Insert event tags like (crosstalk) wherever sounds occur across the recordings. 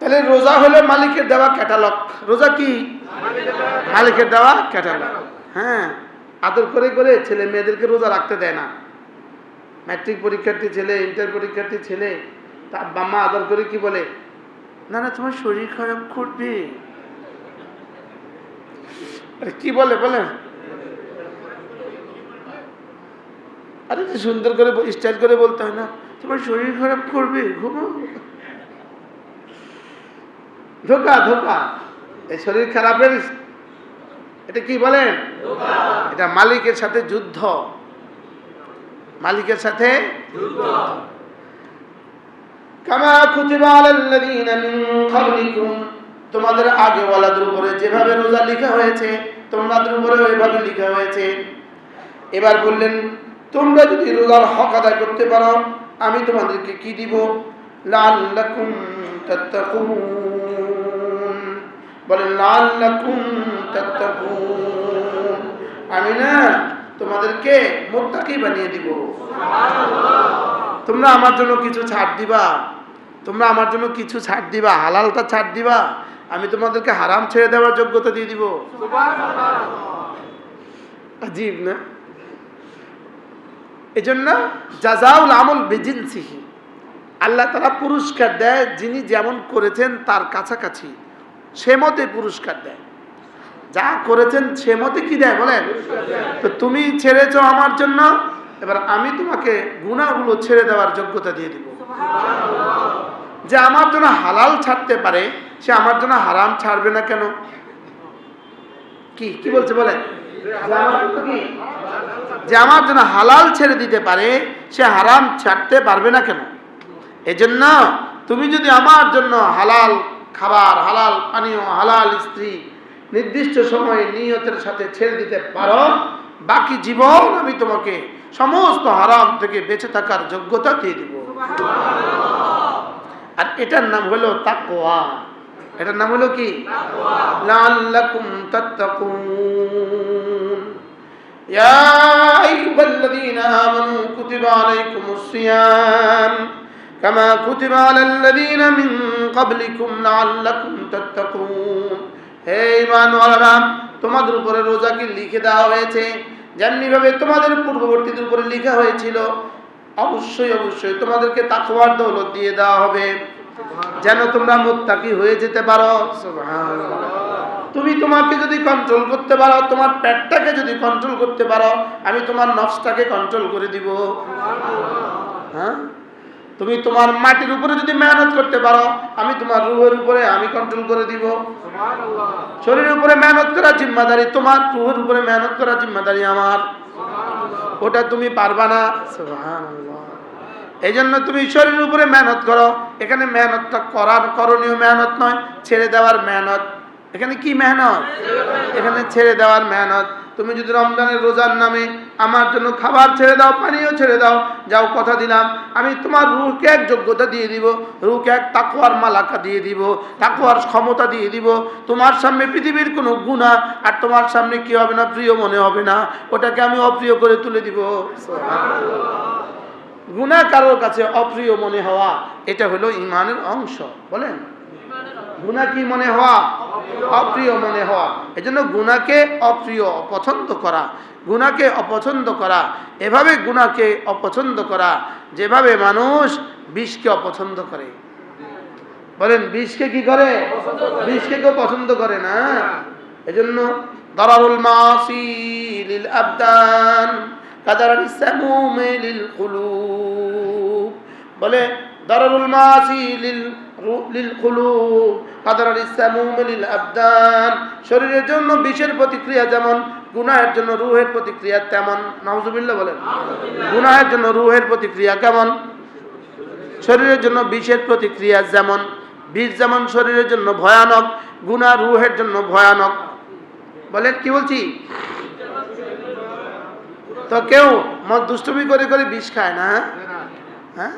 তাহলে রোজা হলো মালিকের দেওয়া ক্যাটালগ। রোজা কি? মালিকের দেওয়া ক্যাটালগ। হ্যাঁ আদর করে করে ছেলে মেয়েদেরকে রোজা রাখতে দেয় না। ম্যাট্রিক পরীক্ষার্থী ছেলে, ইন্টার পরীক্ষার্থী ছেলে, তার বাম্মা আদর করে কি বলে? না না, তোমার শরীর খারাপ করবে। আরে কি বলে বলেন আরে সুন্দর করে স্টাইল করে বলতে হয় না, তোমার শরীর খারাপ করবে ঘুমো ধোকা ধোকা। এই শরীর খারাপের এটা কি বলেন? এটা মালিকের সাথে যুদ্ধ। মালিকের সাথে তোমাদের আগে ওয়ালাদের উপরে যেভাবে রোজা লেখা হয়েছে তোমাদের উপরে ওইভাবে লেখা হয়েছে। এবার বললেন তোমরা যদি রোজার হক আদায় করতে পারো আমি তোমাদেরকে কি দিব? লাল্লাকুম বলেন লাল্লাকুম আমি না তোমাদেরকে মোত্তাকি বানিয়ে দিব। তোমরা আমার জন্য কিছু ছাড় দিবা। তোমরা আমার জন্য কিছু ছাড় দিবা। হালালটা ছাড় দিবা। আমি তোমাদেরকে হারাম ছেড়ে দেওয়ার যোগ্যতা দিয়ে দিব। আজীব না? এই জন্য জাজাউল আমল বেজিনসিহি। আল্লাহ তারা পুরস্কার দেয় যিনি যেমন করেছেন তার কাছাকাছি। সে মতে পুরস্কার দেয়। যা করেছেন সে মতে কি দেয় বলেন? তো তুমি ছেড়েছ আমার জন্য, এবার আমি তোমাকে গুণাগুলো ছেড়ে দেওয়ার যোগ্যতা দিয়ে দিব। যে আমার জন্য হালাল ছাড়তে পারে, সে আমার জন্য হারাম ছাড়বে না কেন? কি? কি বলছে বলেন? যে আমার জন্য যে আমার জন্য হালাল ছেড়ে দিতে পারে, সে হারাম ছাড়তে পারবে না কেন? এজন্য তুমি যদি আমার জন্য হালাল খাবার হালাল পানীয় হালাল স্ত্রী নির্দিষ্ট সময়ে নিয়তের সাথে ছেড়ে দিতে পারো। বাকি জীবন আমি তোমাকে সমস্ত হারাম থেকে বেঁচে থাকার যোগ্যতা দিয়ে দিব। আর এটার নাম হলো তাকোয়া এটার নাম হলো কি? লাল্লাকুম তাত্তাকুন। ইয়া আইয়ুহাল্লাযীনা আমানু কুতিবা আলাইকুমুস كما كتب على الذين من قبلكم لعلكم تتقون হে ইমানওয়ালারা তোমাদের উপরে রোজা কি লিখে দেওয়া হয়েছে যেমনিভাবে তোমাদের পূর্ববর্তীদের উপরে লেখা হয়েছিল অবশ্যই অবশ্যই তোমাদেরকে তাকওয়ার দৌলত দিয়ে দেওয়া হবে যেন তোমরা মুত্তাকি হয়ে যেতে পারো সুবহানাল্লাহ তুমি তোমাকে যদি কন্ট্রোল করতে পারো তোমার পেটটাকে যদি কন্ট্রোল করতে পারো আমি তোমার নফসটাকে কন্ট্রোল করে দিব হ্যাঁ তুমি তোমার মাটির উপরে যদি মেহনত করতে পারো আমি তোমার রুহের উপরে আমি কন্ট্রোল করে দিব। শরীরের উপরে মেহনত করা জিম্মাদারি তোমার রুহের উপরে মেহনত করা জিম্মাদারি আমার। ওটা তুমি পারবা না। এই জন্য তুমি শরীরের উপরে মেহনত করো। এখানে মেহনতটা করার করণীয় মেহনত নয় ছেড়ে দেওয়ার মেহনত। এখানে কি মেহনত? এখানে ছেড়ে দেওয়ার মেহনত। তুমি যদি রমজানের রোজার নামে আমার জন্য খাবার ছেড়ে দাও পানীয় ছেড়ে দাও যাও কথা দিলাম আমি তোমার রুহকে এক যোগ্যতা দিয়ে দিব রুহকে এক তাকুয়ার মালাকা দিয়ে দিব তাকুয়ার ক্ষমতা দিয়ে দিব। তোমার সামনে পৃথিবীর কোনো গুণা আর তোমার সামনে কি হবে না প্রিয় মনে হবে না। ওটাকে আমি অপ্রিয় করে তুলে দিব। গুণা কারোর কাছে অপ্রিয় মনে হওয়া এটা হলো ইমানের অংশ বলেন? গুণা কি মনে হওয়া? অপ্রিয় মনে হওয়া। এজন্য গুণাকে অপ্রিয়, অপছন্দ করা। গুণাকে অপছন্দ করা। এভাবে গুণাকে অপছন্দ করা। যেভাবে মানুষ বিষকে অপছন্দ করে। বলেন, বিষকে কি করে? বিষকে কেউ পছন্দ করে না। এজন্য, দরারুল মাসি আবদান কাদারাল সামুম কুলুব। বলে শরীরের জন্য বিষের প্রতিক্রিয়া যেমন গুনাহের জন্য রুহের প্রতিক্রিয়া তেমন। নাউজুবিল্লাহ বলেন। গুনাহের জন্য রুহের প্রতিক্রিয়া কেমন? শরীরের জন্য বিষের প্রতিক্রিয়া যেমন বিষ যেমন শরীরের জন্য ভয়ানক গুণা রুহের জন্য ভয়ানক। বলেন কি বলছি? তো কেউ মদ দুষ্টুমি করে করে বিষ খায় না হ্যাঁ?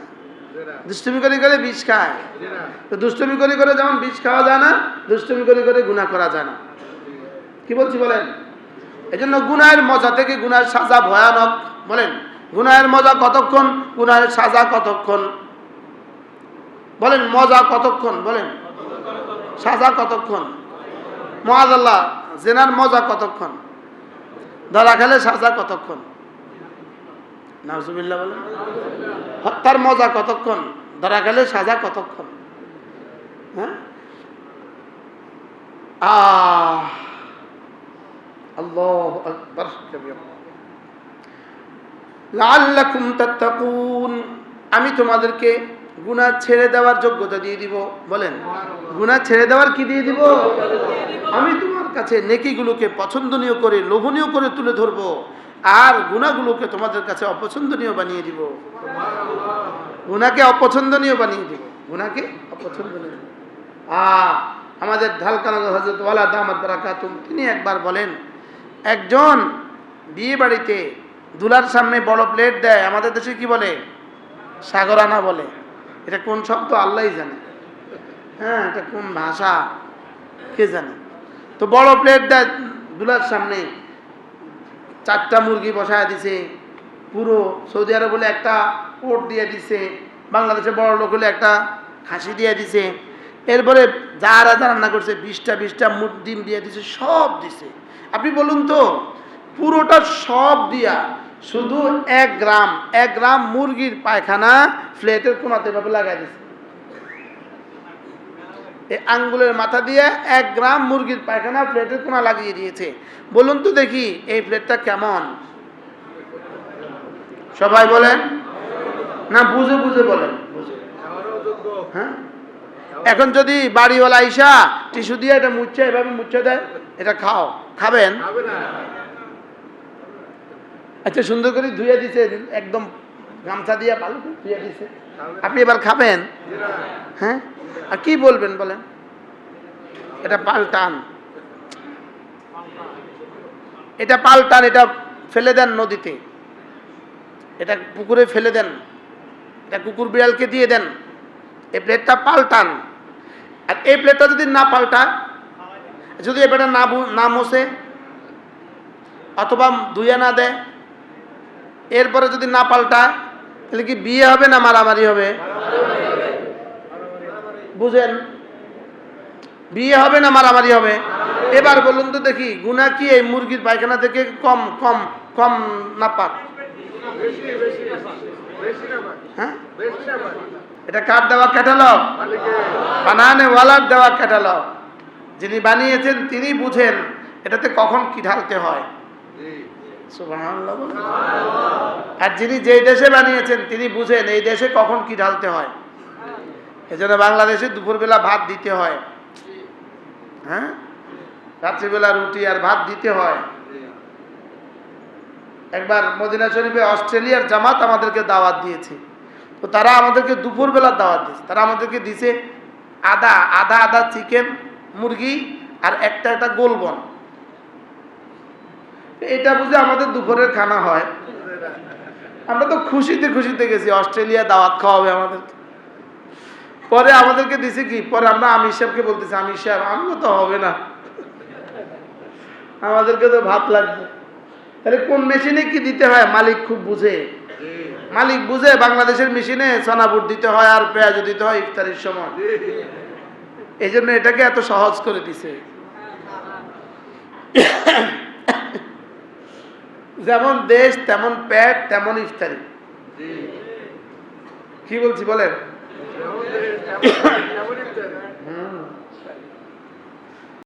দুষ্টুমি করে করে বিষ খায়। তো দুষ্টুমি করে করে যেমন বিষ খাওয়া যায় না, দুষ্টুমি করে করে গুণা করা যায় না। কি বলছি বলেন? এই জন্য গুনাহের মজা থেকে গুনাহের সাজা ভয়ানক। বলেন গুনায়ের মজা কতক্ষণ গুনায়ের সাজা কতক্ষণ? বলেন, মজা কতক্ষণ? বলেন, সাজা কতক্ষণ? মহাজাল্লাহ জেনার মজা কতক্ষণ? ধরা খেলে সাজা কতক্ষণ? নাজুবিল্লাহ বলেন। হত্যার মজা কতক্ষণ? ধরা খেলে সাজা কতক্ষণ? হ্যাঁ? আমি তোমাদেরকে গুনাহ ছেড়ে দেওয়ার যোগ্যতা দিয়ে দিব। বলেন, গুনাহ ছেড়ে দেওয়ার কি দিয়ে দিব? আমি তোমার কাছে নেকিগুলোকে পছন্দনীয় করে, লোভনীয় করে তুলে ধরবো। আর গুণাগুলোকে তোমাদের কাছে অপছন্দনীয় বানিয়ে দিব। গুনাকে অপছন্দনীয় বানিয়ে দিব। গুণাকে অপছন্দনীয়। আমাদের ঢালকানা হজরত ওয়ালা বারাকাতুম, তিনি একবার বলেন, একজন বিয়ে বাড়িতে দুলার সামনে বড় প্লেট দেয়, আমাদের দেশে কি বলে? সাগরানা বলে। এটা কোন শব্দ? আল্লাহই জানে। হ্যাঁ এটা কোন ভাষা? কে জানে? তো বড় প্লেট দেয় দুলার সামনে। চারটা মুরগি বসায় দিছে। পুরো সৌদি আরব হলে একটা ওট দিয়ে দিছে। বাংলাদেশে বড় লোক হলে একটা খাসি দিয়ে দিছে। এরপরে যারা যা রান্না করছে, বিশটা বিশটা মুট ডিম দিয়ে দিছে, সব দিছে। আপনি বলুন তো, পুরোটা সব দিয়া শুধু এক গ্রাম এক গ্রাম মুরগির পায়খানা ফ্লেটের কোনাতে ভাবে লাগাই দিছে। এই আঙ্গুলের মাথা দিয়ে এক গ্রাম মুরগির পায়খানা প্লেটের কোনা লাগিয়ে দিয়েছে। বলুন তো দেখি এই প্লেটটা কেমন? সবাই বলেন? না, বুঝে বুঝে বলেন। বুঝে হ্যাঁ? এখন যদি বাড়িওয়ালা আইসা টিস্যু দিয়ে এটা মুচ্ছে এভাবে মুচ্ছে দেয়, এটা খাও। খাবেন? আচ্ছা সুন্দর করে ধুয়ে দিছে একদম গামছা দিয়ে ভালো করে ধুয়ে দিছে। আপনি এবার খাবেন? হ্যাঁ? আর কি বলবেন বলেন? এটা পাল্টান। এটা পাল্টান, এটা ফেলে দেন নদীতে। এটা পুকুরে ফেলে দেন। এটা কুকুর বিড়ালকে দিয়ে দেন। এই প্লেটটা পাল্টান। আর এই প্লেটটা যদি না পাল্টা যদি এবারে না বু- না মোছে, অথবা ধুয়ে না দেয়, এরপরে যদি না পাল্টায়, তাহলে কি বিয়ে হবে না মারামারি হবে? বুঝেন? বিয়ে হবে না মারামারি হবে? এবার বলুন তো দেখি গুনা কি এই মুরগির পায়খানা থেকে কম কম কম না পাক? হ্যাঁ? এটা কার দেওয়া ক্যাটালগ বানানে ওয়ালার দেওয়া ক্যাটালগ যিনি বানিয়েছেন, তিনি বুঝেন, এটাতে কখন কি ঢালতে হয়। আর যিনি যেই দেশে বানিয়েছেন, তিনি বুঝেন, এই দেশে কখন কি ঢালতে হয়। এজন্য বাংলাদেশে দুপুরবেলা ভাত দিতে হয়। হ্যাঁ? রাত্রিবেলা রুটি আর ভাত দিতে হয়। একবার মদিনা শরীফে অস্ট্রেলিয়ার জামাত আমাদেরকে দাওয়াত দিয়েছে। তো তারা আমাদেরকে দুপুরবেলা দাওয়াত দিয়েছে। তারা আমাদেরকে দিছে আদা আধা আধা চিকেন, মুরগি আর একটা একটা গোলবন এটা বুঝে আমাদের দুপুরের খানা হয়। আমরা তো খুশিতে খুশিতে গেছি। অস্ট্রেলিয়া দাওয়াত খাওয়াবে আমাদেরকে। পরে আমাদেরকে দিছে কি? পরে আমরা আমির সাহেবকে বলতেছি, আমির সাহেব আমিও তো হবে না। আমাদেরকে তো ভাত লাগবে। তাহলে কোন মেশিনে কি দিতে হয়? মালিক খুব বুঝে। মালিক বুঝে বাংলাদেশের মেশিনে সোনাপুর দিতে হয় আর পেঁয়াজ দিতে হয় ইফতারির সময়। এই জন্য এটাকে এত সহজ করে দিছে। যেমন দেশ, তেমন পেট, তেমন ইফতারি। কি বলছি বলেন? no (coughs) (coughs)